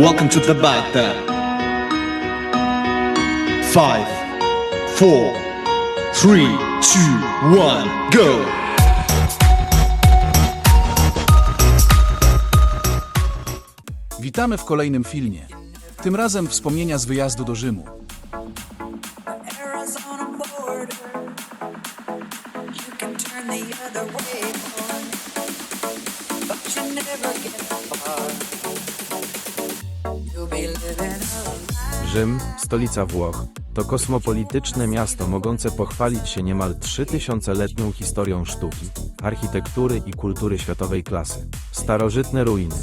Welcome to the Baita. Five, four, three, two, one, go! Witamy w kolejnym filmie. Tym razem wspomnienia z wyjazdu do Rzymu. Arizona border. You can turn the other way, Rzym, stolica Włoch, to kosmopolityczne miasto mogące pochwalić się niemal 3000-letnią historią sztuki, architektury i kultury światowej klasy. Starożytne ruiny,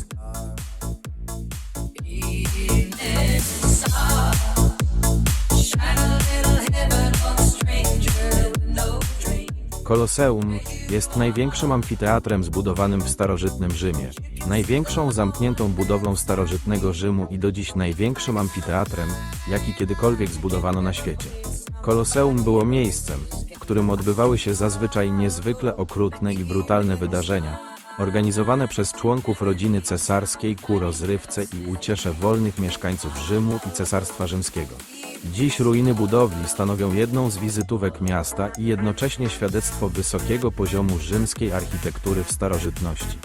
Koloseum jest największym amfiteatrem zbudowanym w starożytnym Rzymie, największą zamkniętą budowlą starożytnego Rzymu i do dziś największym amfiteatrem, jaki kiedykolwiek zbudowano na świecie. Koloseum było miejscem, w którym odbywały się zazwyczaj niezwykle okrutne i brutalne wydarzenia, organizowane przez członków rodziny cesarskiej ku rozrywce i uciesze wolnych mieszkańców Rzymu i Cesarstwa Rzymskiego. Dziś ruiny budowli stanowią jedną z wizytówek miasta i jednocześnie świadectwo wysokiego poziomu rzymskiej architektury w starożytności.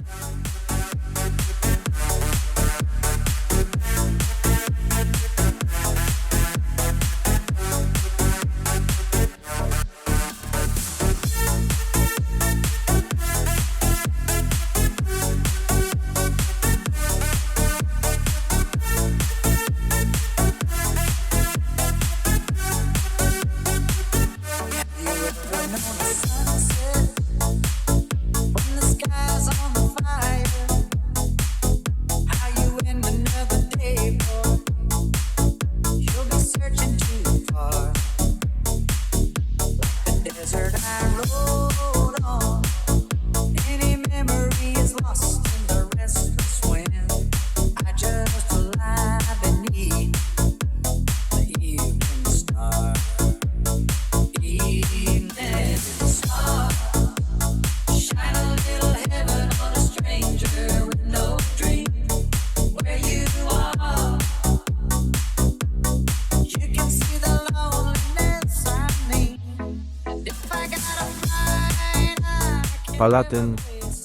Palatyn,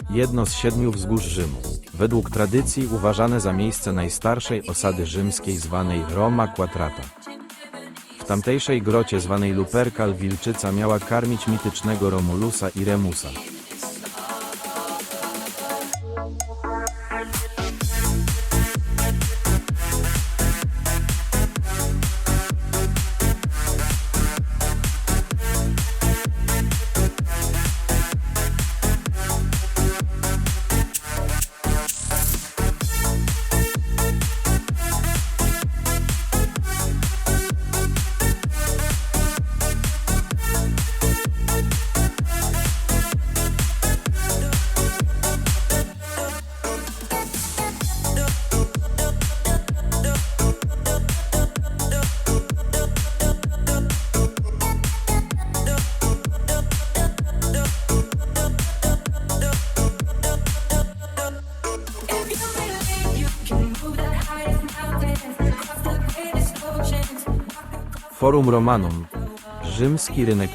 jedno z siedmiu wzgórz Rzymu. Według tradycji uważane za miejsce najstarszej osady rzymskiej zwanej Roma Quatrata. W tamtejszej grocie zwanej Lupercal wilczyca miała karmić mitycznego Romulusa i Remusa. Forum Romanum, rzymski rynek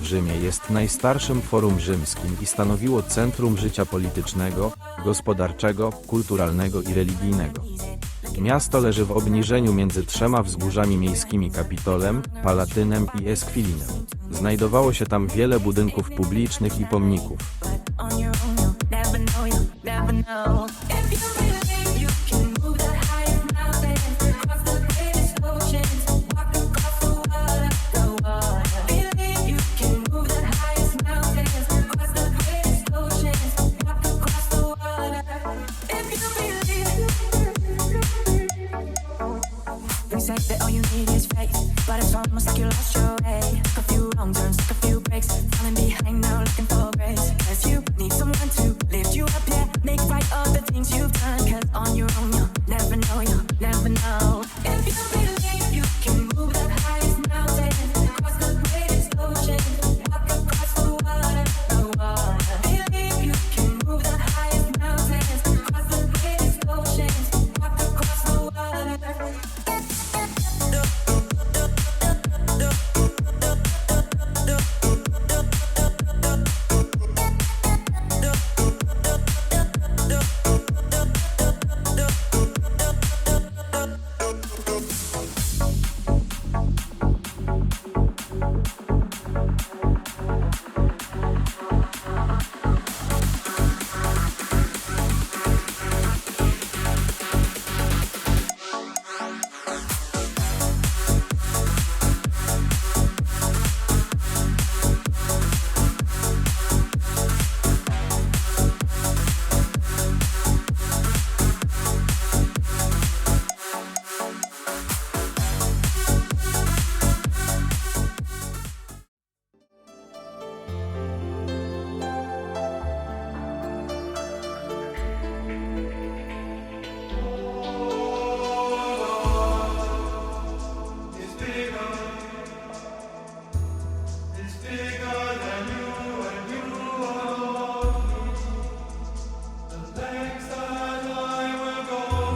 w Rzymie jest najstarszym forum rzymskim i stanowiło centrum życia politycznego, gospodarczego, kulturalnego i religijnego. Miasto leży w obniżeniu między trzema wzgórzami miejskimi Kapitolem, Palatynem i Esquilinem. Znajdowało się tam wiele budynków publicznych i pomników. Things you've done. Cause on your own, you'll never know, you'll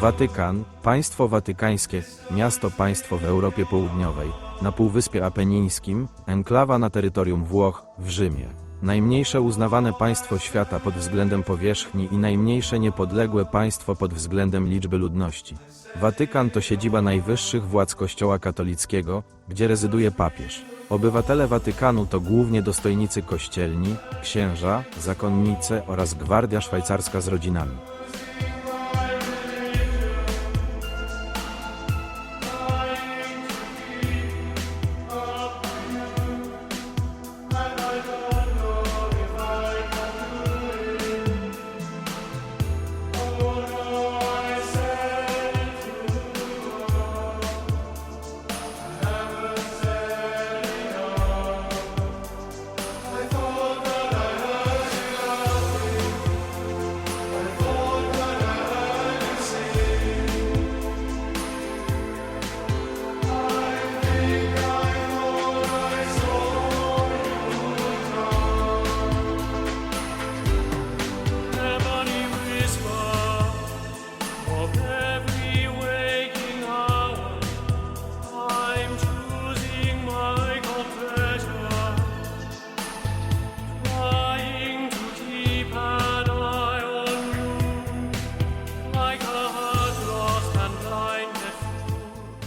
Watykan, państwo watykańskie, miasto państwo w Europie Południowej, na Półwyspie Apenińskim, enklawa na terytorium Włoch, w Rzymie. Najmniejsze uznawane państwo świata pod względem powierzchni i najmniejsze niepodległe państwo pod względem liczby ludności. Watykan to siedziba najwyższych władz Kościoła katolickiego, gdzie rezyduje papież. Obywatele Watykanu to głównie dostojnicy kościelni, księża, zakonnice oraz gwardia szwajcarska z rodzinami.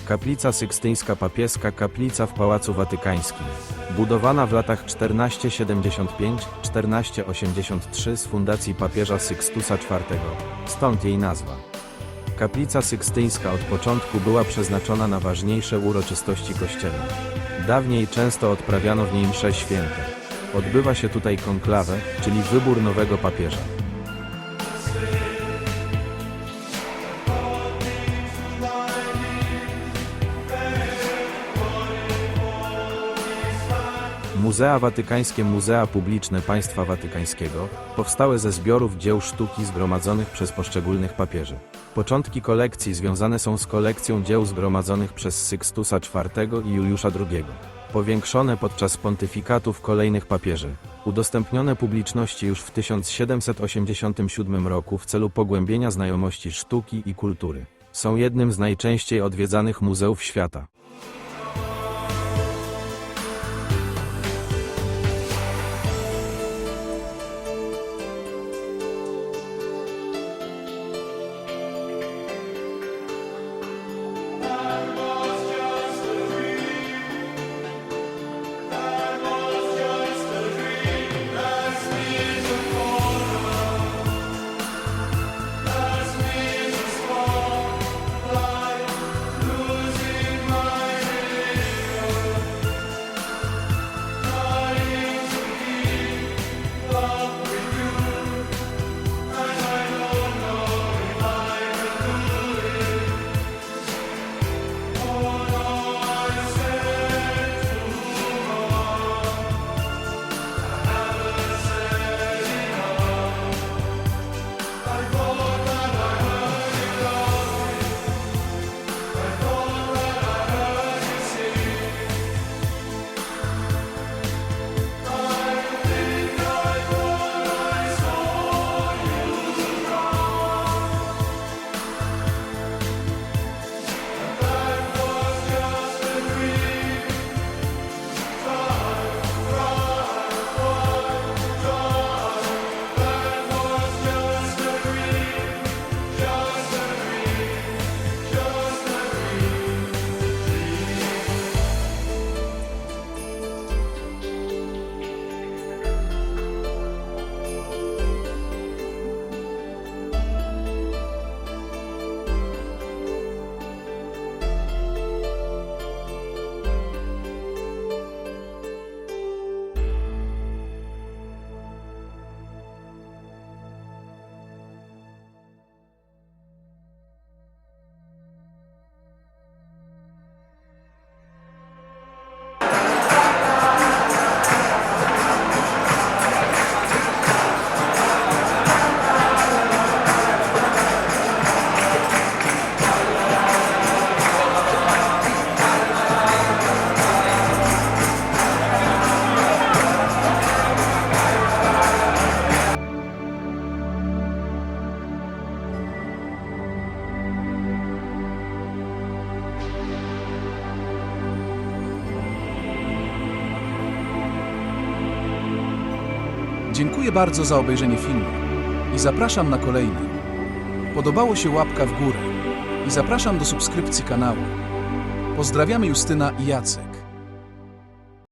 Kaplica Sykstyńska Papieska Kaplica w Pałacu Watykańskim. Budowana w latach 1475-1483 z fundacji papieża Sykstusa IV. Stąd jej nazwa. Kaplica Sykstyńska od początku była przeznaczona na ważniejsze uroczystości kościelne. Dawniej często odprawiano w niej msze święte. Odbywa się tutaj konklawę, czyli wybór nowego papieża. Muzea Watykańskie Muzea Publiczne Państwa Watykańskiego powstałe ze zbiorów dzieł sztuki zgromadzonych przez poszczególnych papieży. Początki kolekcji związane są z kolekcją dzieł zgromadzonych przez Sykstusa IV i Juliusza II. Powiększone podczas pontyfikatów kolejnych papieży. Udostępnione publiczności już w 1787 roku w celu pogłębienia znajomości sztuki i kultury. Są jednym z najczęściej odwiedzanych muzeów świata. Dziękuję bardzo za obejrzenie filmu i zapraszam na kolejny. Podobało się łapka w górę i zapraszam do subskrypcji kanału. Pozdrawiamy Justyna i Jacek.